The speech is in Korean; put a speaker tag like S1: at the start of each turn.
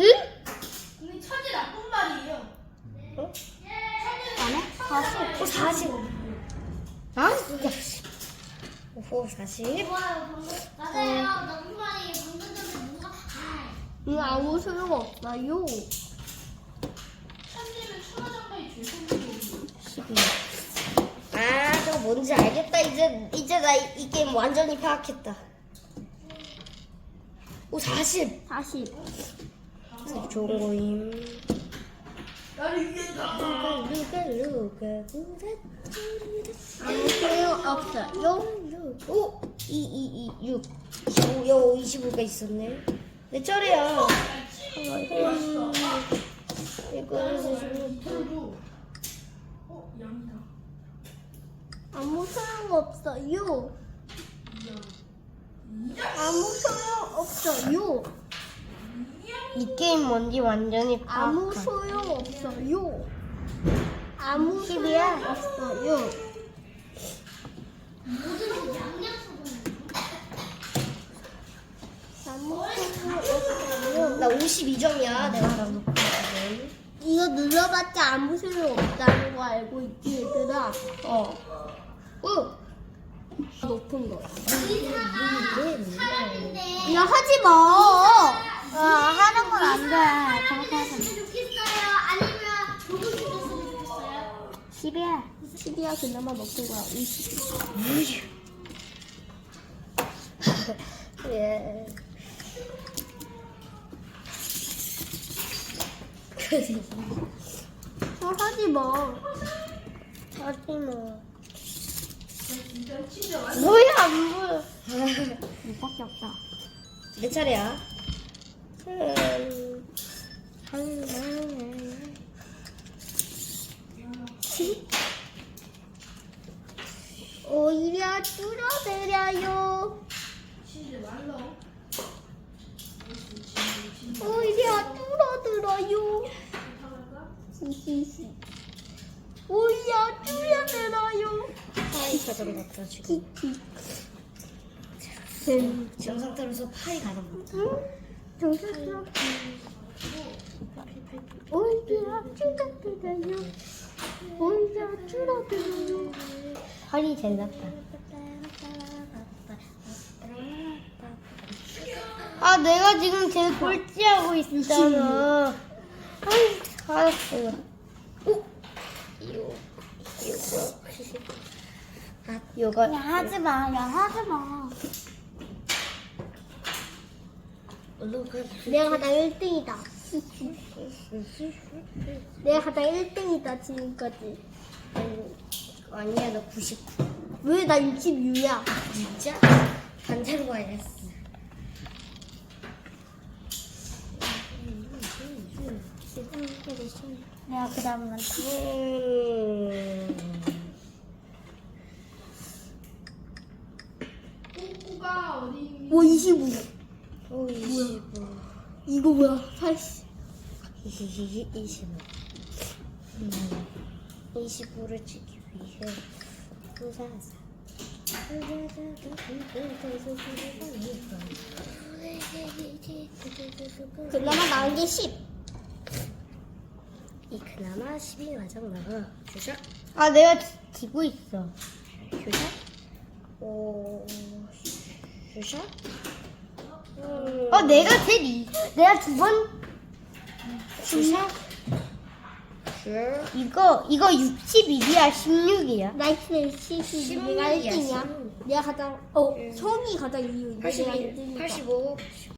S1: 응?
S2: 근데 천재 나쁜 말이에요.
S1: 어?
S2: 안 해? 40.
S1: 어, 40. 아, 진짜. 오호, 40.
S2: 좋아요. 방금 맞아요. 나쁜 말이에요. 방금 전에 누가 아,
S3: 이거 아무 소용 없어요.
S2: 천재는 천하장사의 죄송해요.
S1: 12. 아, 저거 뭔지 알겠다. 이제, 이제 나 이 게임 완전히 파악했다. 오, 40.
S3: 40.
S2: 위해서.
S1: 누가, 누가,
S3: 아무 없어요.
S1: 오! 2, 2, 2, 6. 25, 여 25가 있었네. 내 차례야. 음.
S2: 어.
S3: 아무 소용 없어요. 아무 소용 없어요.
S1: 이 게임 뭔지 완전히
S3: 아무
S1: 파악한.
S3: 소용 없어요. 아무 소용? 없어요. 아무 소용 없어요.
S1: 나 52점이야. 내가 놓고 있거든.
S3: 이거 눌러봤자 아무 소용 없다는 거 알고 있지 얘들아?
S1: 어. 오!
S3: 높은 거.
S2: 사람인데.
S3: 야 하지 마. 아 하는 건 안 돼.
S2: 좋겠어요. 아니면 누구 죽였으면 좋겠어요.
S3: 10이야. 10이야 그나마 높은 거야. 20.
S1: 예.
S3: 아 하지 마.
S1: 하지 마. 뭐야, 안 보여.
S3: 이밖에 없다.
S1: 내 차례야. 음, 한
S3: 오히려 줄어들어요. 오히려 줄어들어요. 히히히. 오히려 줄어들어요.
S1: 파이 가져러 갔다 지금.
S3: 히히. 음,
S1: 지금 상태로서 파이.
S3: 응? 정상스럽게. 오히려 줄어들어요. 줄어들어요.
S1: 팔이 제일 낫다. 아, 내가 지금 제일 꼴찌하고 있잖아. 아이, 알았어. 오! 이거, 이거. 아, 요가.
S3: 야 하지 마. 야 하지 마.
S1: 얼른 그래.
S3: 내가 가장 1등이다. 내가 가장 1등이다 지금까지.
S1: 아니야, 너 99.
S3: 왜 나 66이야?
S1: 진짜? 반대로 가야겠어.
S3: 내가 그 다음 간
S1: 음.
S2: 꼬꼬가 어디?
S3: 오 25.
S1: 오, 25.
S3: 이거 뭐야? 80.
S1: 25. 음. 25를 찍기 위해 부사사.
S3: 그나마 나은 게 10.
S1: 이 그나마 10이 가장 나아. 주작?
S3: 아 내가 지- 지고 있어.
S1: 주작? 오, 주작? 음.
S3: 어 내가 제일 이. 내가 두 번.
S1: 주작? 주
S3: 이거 이거 61이야 16이야. 나이스
S1: 16
S3: 70.
S1: 이야,
S3: 내가 1등이야.
S1: 16.
S3: 내가 가장 어
S1: 음.
S3: 성이 가장 이유. 내가
S1: 81,
S3: 1등이다.
S1: 85,